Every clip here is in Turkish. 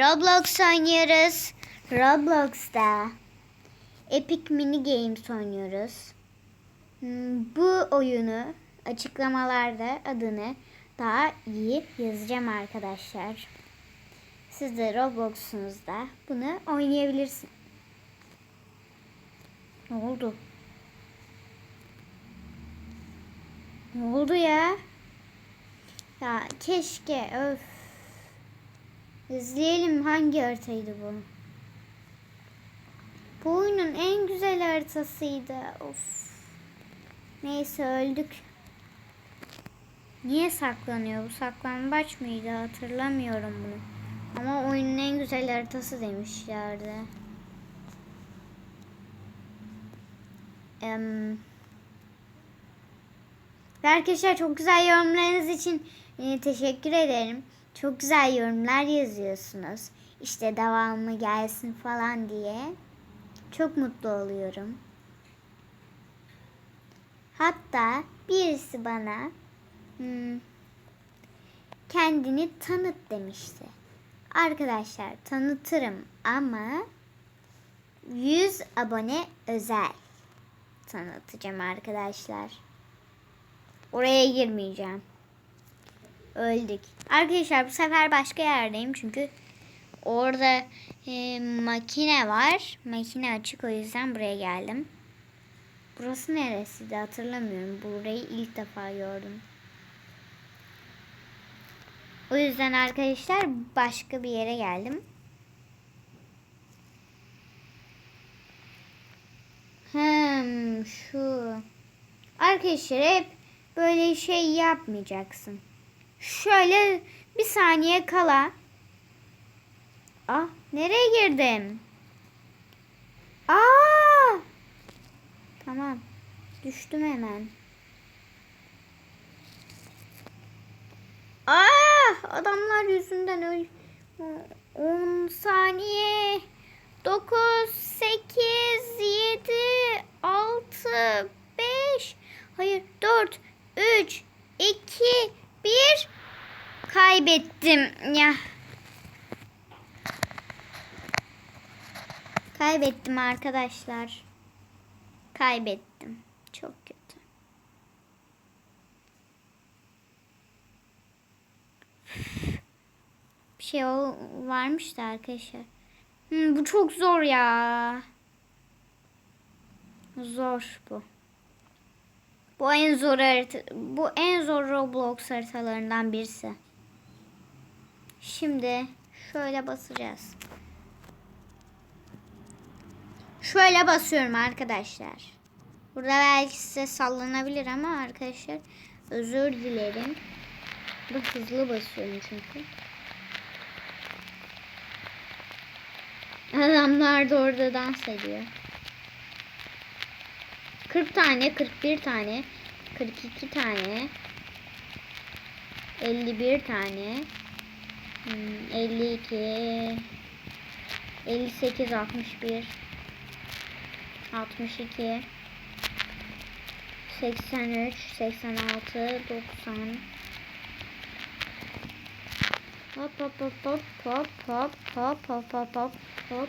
Roblox oynuyoruz. Roblox'ta Epic Mini Games oynuyoruz. Hmm, Bu oyunu açıklamalarda adını daha iyi yazacağım arkadaşlar. Siz de Roblox'unuzda bunu oynayabilirsiniz. Ne oldu? Ne oldu ya? Ya keşke öf. İzleyelim hangi haritaydı bu? Bu oyunun en güzel haritasıydı. Of. Neyse öldük. Niye saklanıyor? Bu saklambaç mıydı? Hatırlamıyorum bunu. Ama oyunun en güzel haritası demişlerdi. Em, ve Arkadaşlar çok güzel yorumlarınız için e, teşekkür ederim. Çok güzel yorumlar yazıyorsunuz. İşte devamı gelsin falan diye. Çok mutlu oluyorum. Hatta birisi bana hmm, kendini tanıt demişti. Arkadaşlar tanıtırım ama 100 abone özel tanıtacağım arkadaşlar. Oraya girmeyeceğim. Öldük. Arkadaşlar bu sefer başka yerdeyim çünkü orada e, makine var. Makine açık o yüzden buraya geldim. Burası neresiydi hatırlamıyorum. Burayı ilk defa gördüm. O yüzden arkadaşlar başka bir yere geldim. Hmm, şu. Arkadaşlar hep böyle şey yapmayacaksın. Şöyle bir saniye kala. Ah nereye girdim? Aa! Tamam. Düştüm hemen. Ah! Adamlar yüzünden öl. 10 saniye. 9 8 7 6 5 Hayır 4 3 2 1 Kaybettim ya. Kaybettim arkadaşlar. Kaybettim. Çok kötü. Bir şey varmış da arkadaşlar. Hmm, bu çok zor ya. Zor bu. Bu en zor bu en zor Roblox haritalarından birisi. Şimdi şöyle basacağız. Şöyle basıyorum arkadaşlar. Burada belki size sallanabilir ama arkadaşlar özür dilerim. Bu hızlı basıyorum çünkü. Adamlar da orada dans ediyor. 40 tane, 41 tane, 42 tane, 51 tane, hmm, 52, 58, 61, 62, 83, 86, 90, Hop hop hop hop hop hop hop hop hop hop hop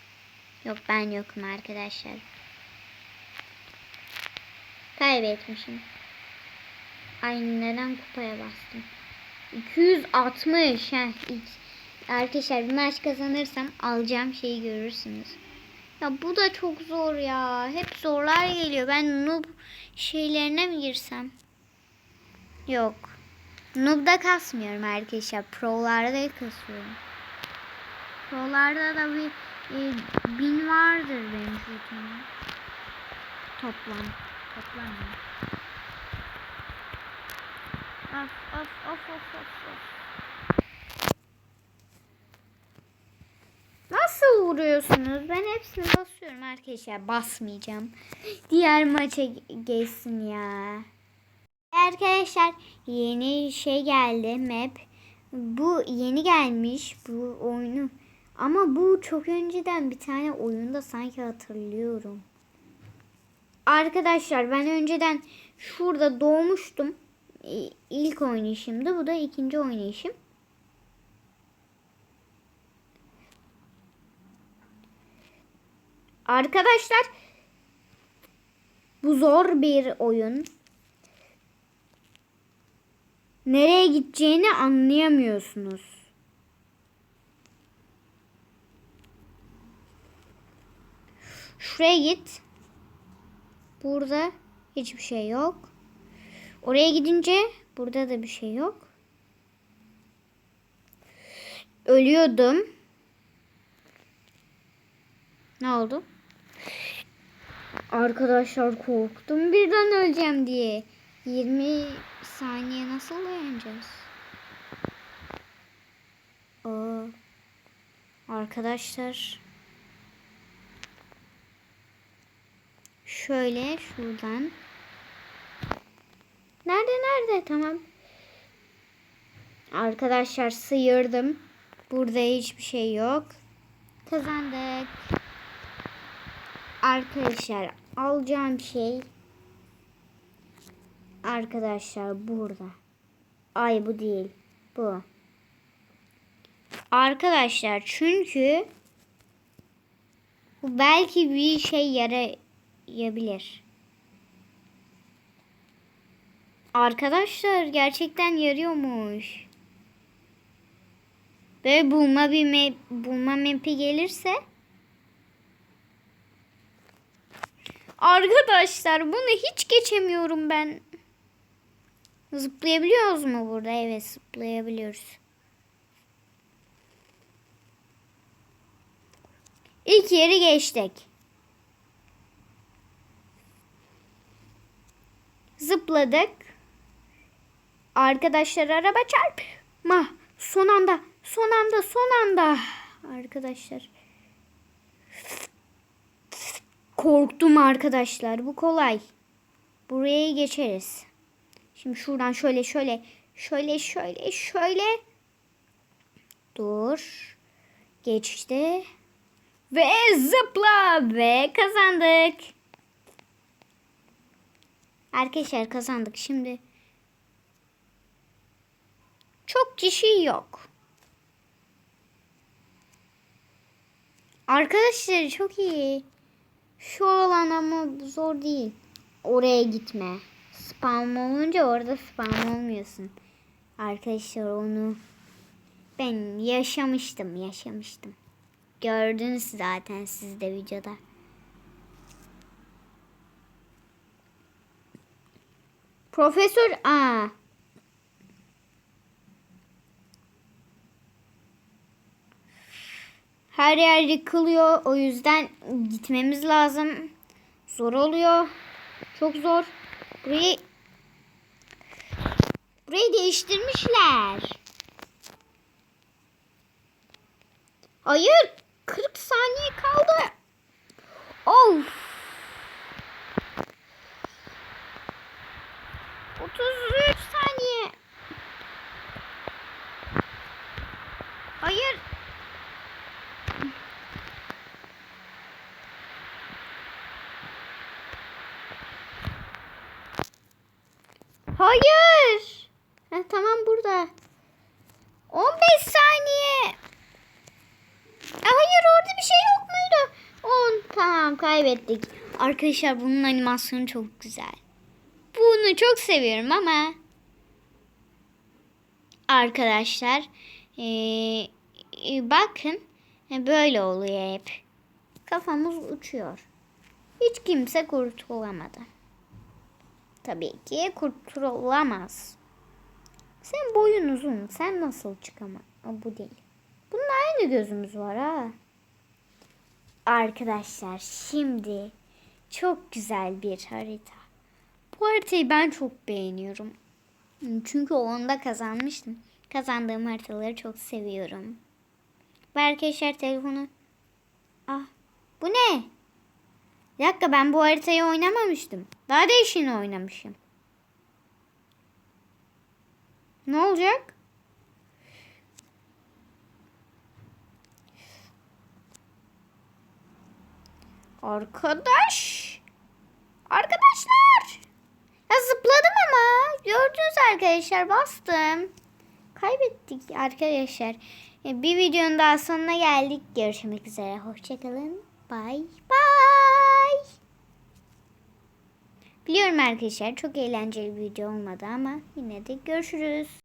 Yok ben yokum arkadaşlar. Kaybetmişim. Ay neden kupaya bastım? 260. Heh, arkadaşlar bir maç kazanırsam alacağım şeyi görürsünüz. Ya bu da çok zor ya. Hep zorlar geliyor. Ben noob şeylerine mi girsem? Yok. Noob'da kasmıyorum arkadaşlar. Pro'larda kasıyorum. Pro'larda da bir e, bin vardır benim şutumda. Toplam. Toplam. ya. Of of of of of of. vuruyorsunuz. Ben hepsini basıyorum arkadaşlar. Basmayacağım. Diğer maça ge- geçsin ya. Arkadaşlar yeni şey geldi map. Bu yeni gelmiş bu oyunu. Ama bu çok önceden bir tane oyunda sanki hatırlıyorum. Arkadaşlar ben önceden şurada doğmuştum. İlk oynayışımdı. Bu da ikinci oynayışım. Arkadaşlar bu zor bir oyun. Nereye gideceğini anlayamıyorsunuz. Şuraya git. Burada hiçbir şey yok. Oraya gidince burada da bir şey yok. Ölüyordum. Ne oldu? Arkadaşlar korktum birden öleceğim diye. 20 saniye nasıl dayanacağız? Aa, arkadaşlar. Şöyle şuradan. Nerede nerede? Tamam. Arkadaşlar sıyırdım. Burada hiçbir şey yok. Kazandık. Arkadaşlar alacağım şey arkadaşlar burada. Ay bu değil. Bu. Arkadaşlar çünkü bu belki bir şey yarayabilir. Arkadaşlar gerçekten yarıyormuş. Ve bulma bir map, bulma map'i gelirse Arkadaşlar bunu hiç geçemiyorum ben. Zıplayabiliyoruz mu burada? Evet zıplayabiliyoruz. İlk yeri geçtik. Zıpladık. Arkadaşlar araba çarpma. Son anda, son anda, son anda. Arkadaşlar. Korktum arkadaşlar. Bu kolay. Buraya geçeriz. Şimdi şuradan şöyle şöyle şöyle şöyle şöyle. Dur. Geçti. Ve zıpla ve kazandık. Arkadaşlar kazandık. Şimdi çok kişi yok. Arkadaşlar çok iyi. Şu alan ama zor değil. Oraya gitme. Spam olunca orada spam olmuyorsun. Arkadaşlar onu ben yaşamıştım, yaşamıştım. Gördünüz zaten siz de videoda. Profesör A. Her yer yıkılıyor. O yüzden gitmemiz lazım. Zor oluyor. Çok zor. Burayı Burayı değiştirmişler. Hayır. 40 saniye kaldı. Of. 33 saniye. Hayır. Hayır. Heh, tamam burada. 15 saniye. E, Hayır orada bir şey yok muydu? 10 tamam kaybettik. Arkadaşlar bunun animasyonu çok güzel. Bunu çok seviyorum ama arkadaşlar ee, e, bakın e, böyle oluyor hep. Kafamız uçuyor. Hiç kimse kurtulamadı. Tabii ki kurtulamaz. Sen boyun uzun. Sen nasıl çıkama? Aa, bu değil. Bunun aynı gözümüz var ha. Arkadaşlar şimdi çok güzel bir harita. Bu haritayı ben çok beğeniyorum. Çünkü onda kazanmıştım. Kazandığım haritaları çok seviyorum. Ve arkadaşlar telefonu Ah bu ne? Bir dakika ben bu haritayı oynamamıştım. Daha değişini oynamışım. Ne olacak? Arkadaş. Arkadaşlar. Ya zıpladım ama. Gördünüz arkadaşlar bastım. Kaybettik arkadaşlar. E, Bir videonun daha sonuna geldik. Görüşmek üzere. Hoşçakalın. Bye bye. Biliyorum arkadaşlar çok eğlenceli bir video olmadı ama yine de görüşürüz.